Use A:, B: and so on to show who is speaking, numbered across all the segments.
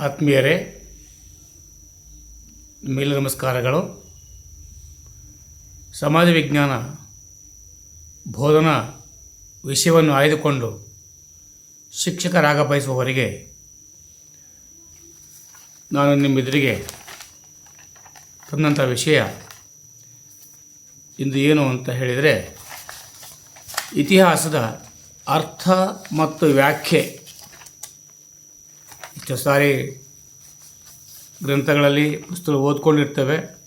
A: ಆತ್ಮೀಯರೇ ಮೇಲೆ ನಮಸ್ಕಾರಗಳು. ಸಮಾಜ ವಿಜ್ಞಾನ ಬೋಧನಾ ವಿಷಯವನ್ನು ಆಯ್ದುಕೊಂಡು ಶಿಕ್ಷಕರಾಗ ಬಯಸುವವರಿಗೆ ನಾನು ನಿಮ್ಮೆದುರಿಗೆ ತಂದಂಥ ವಿಷಯ ಇಂದು ಏನು ಅಂತ ಹೇಳಿದರೆ, ಇತಿಹಾಸದ ಅರ್ಥ ಮತ್ತು ವ್ಯಾಖ್ಯೆ ಇಷ್ಟು ಸಾರಿ ಗ್ರಂಥಗಳಲ್ಲಿ ಪುಸ್ತಕ ಓದ್ಕೊಂಡಿರ್ತೇವೆ.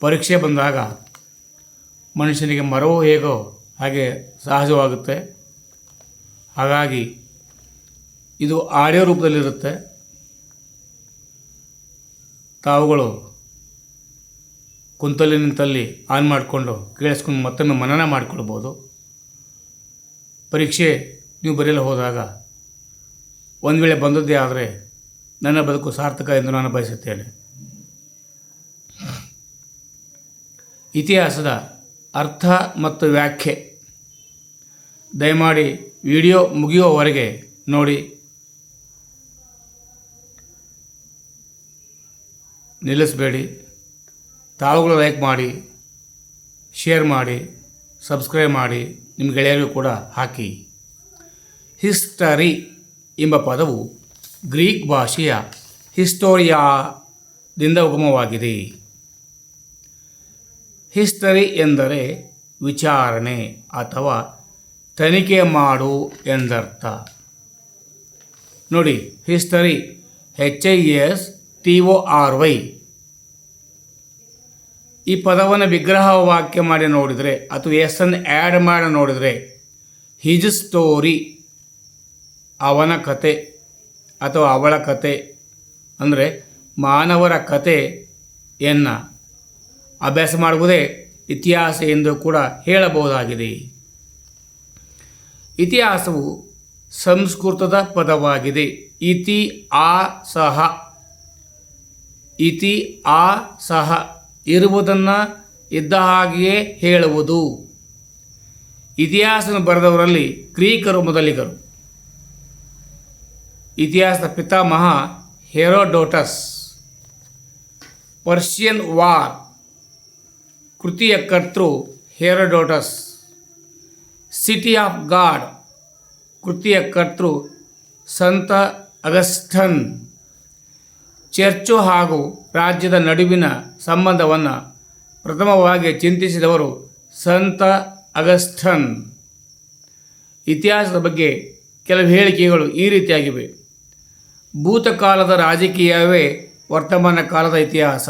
A: ಪರೀಕ್ಷೆ ಬಂದಾಗ ಮನುಷ್ಯನಿಗೆ ಮರವು ಹೇಗೋ ಹಾಗೆ ಸಹಜವಾಗುತ್ತೆ. ಹಾಗಾಗಿ ಇದು ಆಡಿಯೋ ರೂಪದಲ್ಲಿರುತ್ತೆ. ತಾವುಗಳು ಕುಂತಲ್ಲಿ ನಿಂತಲ್ಲಿ ಆನ್ ಮಾಡಿಕೊಂಡು ಕೇಳಿಸ್ಕೊಂಡು ಮತ್ತೊಮ್ಮೆ ಮನನ ಮಾಡಿಕೊಳ್ಬೋದು. ಪರೀಕ್ಷೆ ನೀವು ಬರೆಯಲು ಹೋದಾಗ ಒಂದು ವೇಳೆ ಬಂದದ್ದೇ ಆದರೆ ನನ್ನ ಬದುಕು ಸಾರ್ಥಕ ಎಂದು ನಾನು ಬಯಸುತ್ತೇನೆ. ಇತಿಹಾಸದ ಅರ್ಥ ಮತ್ತು ವ್ಯಾಖ್ಯೆ. ದಯಮಾಡಿ ವಿಡಿಯೋ ಮುಗಿಯುವವರೆಗೆ ನೋಡಿ. ನಿಲ್ಲಿಸಬೇಡಿ. ತಾವುಗಳು ಲೈಕ್ ಮಾಡಿ, ಶೇರ್ ಮಾಡಿ, ಸಬ್ಸ್ಕ್ರೈಬ್ ಮಾಡಿ ನಿಮ್ಮ ಗೆಳೆಯರಿಗೂ ಕೂಡ ಹಾಕಿ. ಹಿಸ್ಟರಿ. ಎಂಬ ಪದವು ಗ್ರೀಕ್ ಭಾಷೆಯ ಹಿಸ್ಟೋರಿಯಾದಿಂದ ಉಗಮವಾಗಿದೆ. ಹಿಸ್ಟರಿ ಎಂದರೆ ವಿಚಾರಣೆ ಅಥವಾ ತನಿಖೆ ಮಾಡು ಎಂದರ್ಥ. ನೋಡಿ, history H I S T O R Y. ಈ ಪದವನ್ನು ವಿಗ್ರಹ ವಾಕ್ಯ ಮಾಡಿ ನೋಡಿದರೆ ಅಥವಾ ಎಸ್ ಅನ್ನು ಆ್ಯಡ್ ಮಾಡಿ ನೋಡಿದರೆ ಹಿಜ್ ಸ್ಟೋರಿ ಅವನ ಕತೆ ಅಥವಾ ಅವಳ ಕತೆ ಅಂದರೆ ಮಾನವರ ಕತೆಯನ್ನು ಅಭ್ಯಾಸ ಮಾಡುವುದೇ ಇತಿಹಾಸ ಎಂದು ಕೂಡ ಹೇಳಬಹುದಾಗಿದೆ. ಇತಿಹಾಸವು ಸಂಸ್ಕೃತದ ಪದವಾಗಿದೆ. ಇತಿ ಆ ಸಹ. ಇತಿ ಆ ಸಹ ಇರುವುದನ್ನು ಇದ್ದ ಹಾಗೆಯೇ ಹೇಳುವುದು. ಇತಿಹಾಸನ ಬರೆದವರಲ್ಲಿ ಗ್ರೀಕರು ಮೊದಲಿಗರು. ಇತಿಹಾಸದ ಪಿತಾಮಹ ಹೆರೋಡೋಟಸ್. Persian war. ಕೃತಿಯ ಕರ್ತೃ ಹೆರೋಡೋಟಸ್. City of god. ಕೃತಿಯ ಕರ್ತೃ ಸಂತ ಅಗಸ್ಟನ್. ಚರ್ಚು ಹಾಗೂ ರಾಜ್ಯದ ನಡುವಿನ ಸಂಬಂಧವನ್ನು ಪ್ರಥಮವಾಗಿ ಚಿಂತಿಸಿದವರು ಸಂತ ಅಗಸ್ಟನ್. ಇತಿಹಾಸದ ಬಗ್ಗೆ ಕೆಲವು ಹೇಳಿಕೆಗಳು ಈ ರೀತಿಯಾಗಿವೆ. ಭೂತಕಾಲದ ರಾಜಕೀಯವೇ ವರ್ತಮಾನ ಕಾಲದ ಇತಿಹಾಸ.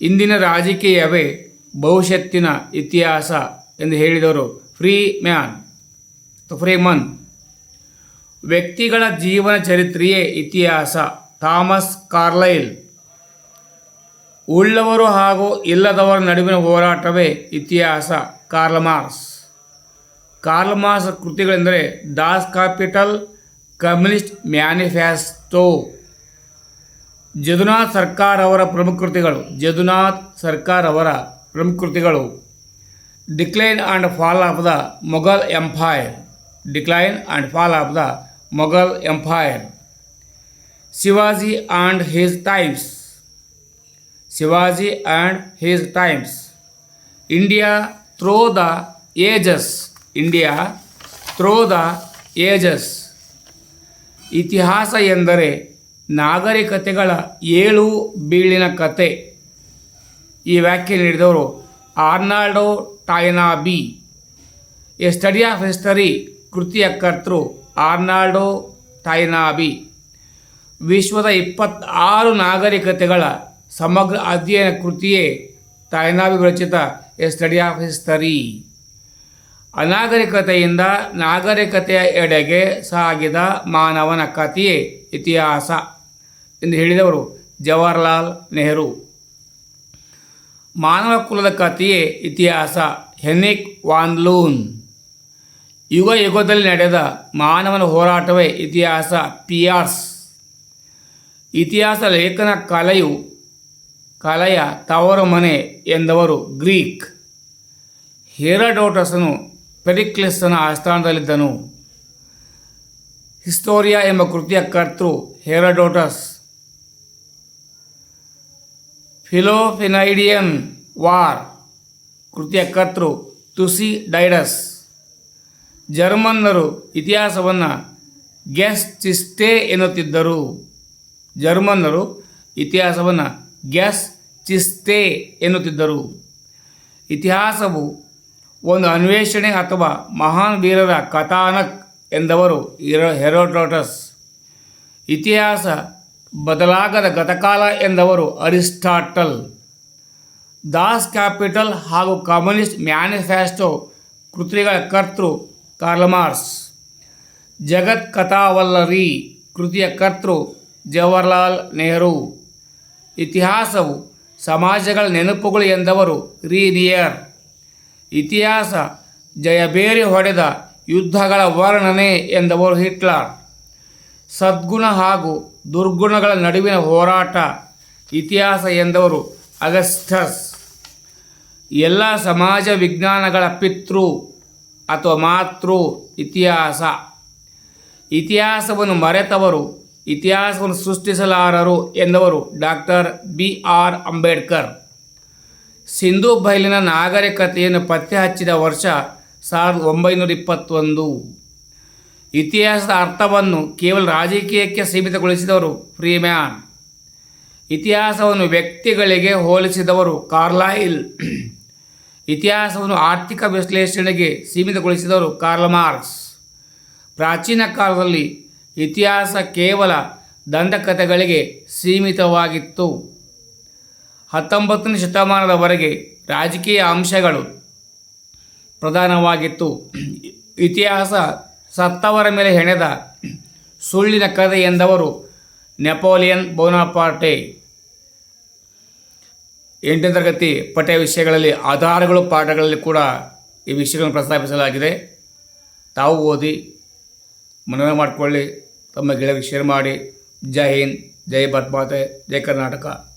A: ಇಂದಿನ ರಾಜಕೀಯವೇ ಭವಿಷ್ಯತ್ತಿನ ಇತಿಹಾಸ ಎಂದು ಹೇಳಿದವರು ಫ್ರೀ ಮ್ಯಾನ್. ಫ್ರೀಮನ್ ವ್ಯಕ್ತಿಗಳ ಜೀವನ ಚರಿತ್ರೆಯೇ ಇತಿಹಾಸ. Thomas Carlyle. ಉಳ್ಳವರು ಹಾಗೂ ಇಲ್ಲದವರ ನಡುವಿನ ಹೋರಾಟವೇ ಇತಿಹಾಸ. Karl Marx Karl Marx ಕೃತಿಗಳೆಂದರೆ Das Kapital communist manifesto ಜದುನಾಥ್ ಸರ್ಕಾರ್ ಅವರ ಪ್ರಮುಖ ಕೃತಿಗಳು ಜದುನಾಥ್ ಸರ್ಕಾರ್ ಅವರ ಪ್ರಮುಖ ಕೃತಿಗಳು decline and fall of the Mughal empire decline and fall of the Mughal empire Shivaji and his times Shivaji and his times India through the ages India through the ages ಇತಿಹಾಸ ಎಂದರೆ ನಾಗರಿಕತೆಗಳ ಏಳು ಬೀಳಿನ ಕತೆ. ಈ ವ್ಯಾಖ್ಯೆ ನೀಡಿದವರು Arnold Toynbee. A study of history ಕೃತಿಯ ಕರ್ತೃ ಆರ್ನಾಲ್ಡೋ ಟಾಯ್ನಾಬಿ. ವಿಶ್ವದ ಇಪ್ಪತ್ತಾರು ನಾಗರಿಕತೆಗಳ ಸಮಗ್ರ ಅಧ್ಯಯನ ಕೃತಿಯೇ ತಾಯ್ನಾಬಿ ರಚಿತ ಎ ಸ್ಟಡಿ ಆಫ್ ಹಿಸ್ಟರಿ. ಅನಾಗರಿಕತೆಯಿಂದ ನಾಗರಿಕತೆಯ ಎಡೆಗೆ ಸಾಗಿದ ಮಾನವನ ಕಥೆಯೇ ಇತಿಹಾಸ ಎಂದು ಹೇಳಿದವರು ಜವಾಹರ್ಲಾಲ್ ನೆಹರು. ಮಾನವ ಕುಲದ ಕಥೆಯೇ ಇತಿಹಾಸ, ಹೆನಿಕ್ ವಾನ್ಲೂನ್. ಯುಗ ಯುಗದಲ್ಲಿ ನಡೆದ ಮಾನವನ ಹೋರಾಟವೇ ಇತಿಹಾಸ ಪಿಯಾರ್ಸ್ ಇತಿಹಾಸ ಲೇಖನ ಕಲೆಯು ಕಲೆಯ ತವರು ಮನೆ ಎಂದವರು ಗ್ರೀಕ್ ಹೆರಡೋಟಸನು ಪೆರಿಕ್ಲಿಸ್ಸನ ಆಸ್ಥಾನದಲ್ಲಿದ್ದನು. ಹಿಸ್ಟೋರಿಯಾ ಎಂಬ ಕೃತಿಯ ಕರ್ತೃ ಹೆರಡೋಟಸ್. ಫಿಲೋಫಿನೈಡಿಯನ್ ವಾರ್ ಕೃತಿಯ ಕರ್ತೃ ತುಸಿ ಡೈಡಸ್ ಜರ್ಮನ್ನರು ಇತಿಹಾಸವನ್ನು ಗ್ಯಾಸ್ ಚಿಸ್ಟೆ ಎನ್ನುತ್ತಿದ್ದರು. ಜರ್ಮನ್ನರು ಇತಿಹಾಸವನ್ನು ಗ್ಯಾಸ್ ಚಿಸ್ಟೆ ಎನ್ನುತ್ತಿದ್ದರು. ಇತಿಹಾಸವು ಒಂದು ಅನ್ವೇಷಣೆ ಅಥವಾ ಮಹಾನ್ ವೀರರ ಕಥಾನಕ್ ಎಂದವರು ಹೆರೋಡೋಟಸ್ ಇತಿಹಾಸ ಬದಲಾಗದ ಗತಕಾಲ ಎಂದವರು ಅರಿಸ್ಟಾಟಲ್. ದಾಸ್ ಕ್ಯಾಪಿಟಲ್ ಹಾಗೂ ಕಮ್ಯುನಿಸ್ಟ್ ಮ್ಯಾನಿಫೆಸ್ಟೋ ಕೃತಿಗಳ ಕರ್ತೃ ಕಾರ್ಲಮಾರ್ಸ್. ಜಗತ್ ಕಥಾವಲ್ಲರಿ ಕೃತಿಯ ಕರ್ತೃ ಜವಾಹರ್ಲಾಲ್ ನೆಹರು. ಇತಿಹಾಸವು ಸಮಾಜಗಳ ನೆನಪುಗಳು ಎಂದವರು ರೀನಿಯರ್ ಇತಿಹಾಸ ಜಯಬೇರಿ ಹೊಡೆದ ಯುದ್ಧಗಳ ವರ್ಣನೆ ಎಂದವರು ಹಿಟ್ಲರ್. ಸದ್ಗುಣ ಹಾಗೂ ದುರ್ಗುಣಗಳ ನಡುವಿನ ಹೋರಾಟ ಇತಿಹಾಸ ಎಂದವರು ಅಗಸ್ಟಸ್. ಎಲ್ಲ ಸಮಾಜ ವಿಜ್ಞಾನಗಳ ಪಿತೃ ಅಥವಾ ಮಾತೃ ಇತಿಹಾಸ. ಇತಿಹಾಸವನ್ನು ಮರೆತವರು, ಇತಿಹಾಸವನ್ನು ಸೃಷ್ಟಿಸಲಾರರು ಎಂದವರು doctor B R Ambedkar. Sindhu ಬಯಲಿನ ನಾಗರಿಕತೆಯನ್ನು ಪತ್ತೆ ಹಚ್ಚಿದ ವರ್ಷ ಸಾವಿರದ ಒಂಬೈನೂರ ಇಪ್ಪತ್ತೊಂದು. ಇತಿಹಾಸದ ಅರ್ಥವನ್ನು ಕೇವಲ ರಾಜಕೀಯಕ್ಕೆ ಸೀಮಿತಗೊಳಿಸಿದವರು ಫ್ರೀಮ್ಯಾನ್. ಇತಿಹಾಸವನ್ನು ವ್ಯಕ್ತಿಗಳಿಗೆ ಹೋಲಿಸಿದವರು ಕಾರ್ಲಾಯಿಲ್ ಇತಿಹಾಸವನ್ನು ಆರ್ಥಿಕ ವಿಶ್ಲೇಷಣೆಗೆ ಸೀಮಿತಗೊಳಿಸಿದವರು ಕಾರ್ಲ್ ಮಾರ್ಕ್ಸ್. ಪ್ರಾಚೀನ ಕಾಲದಲ್ಲಿ ಇತಿಹಾಸ ಕೇವಲ ದಂತಕಥೆಗಳಿಗೆ ಸೀಮಿತವಾಗಿತ್ತು. ಹತ್ತೊಂಬತ್ತನೇ ಶತಮಾನದವರೆಗೆ ರಾಜಕೀಯ ಅಂಶಗಳು ಪ್ರಧಾನವಾಗಿತ್ತು. ಇತಿಹಾಸ ಸತ್ತವರ ಮೇಲೆ ಹೆಣೆದ ಸುಳ್ಳಿನ ಕಥೆ ಎಂದವರು ನೆಪೋಲಿಯನ್ ಬೋನಾಪಾರ್ಟೆ. ಎಂಟನೇ ತರಗತಿ ಪಠ್ಯ ವಿಷಯಗಳಲ್ಲಿ ಆಧಾರಗಳು ಪಾಠಗಳಲ್ಲಿ ಕೂಡ ಈ ವಿಷಯಗಳನ್ನು ಪ್ರಸ್ತಾಪಿಸಲಾಗಿದೆ. ತಾವು ಓದಿ ಮನನ ಮಾಡಿಕೊಳ್ಳಿ, ತಮ್ಮ ಗೆಳೆಯರಿಗೆ ಶೇರ್ ಮಾಡಿ. ಜೈ ಹಿಂದ್, ಜೈ ಭಾರತ್ ಜೈ ಕರ್ನಾಟಕ.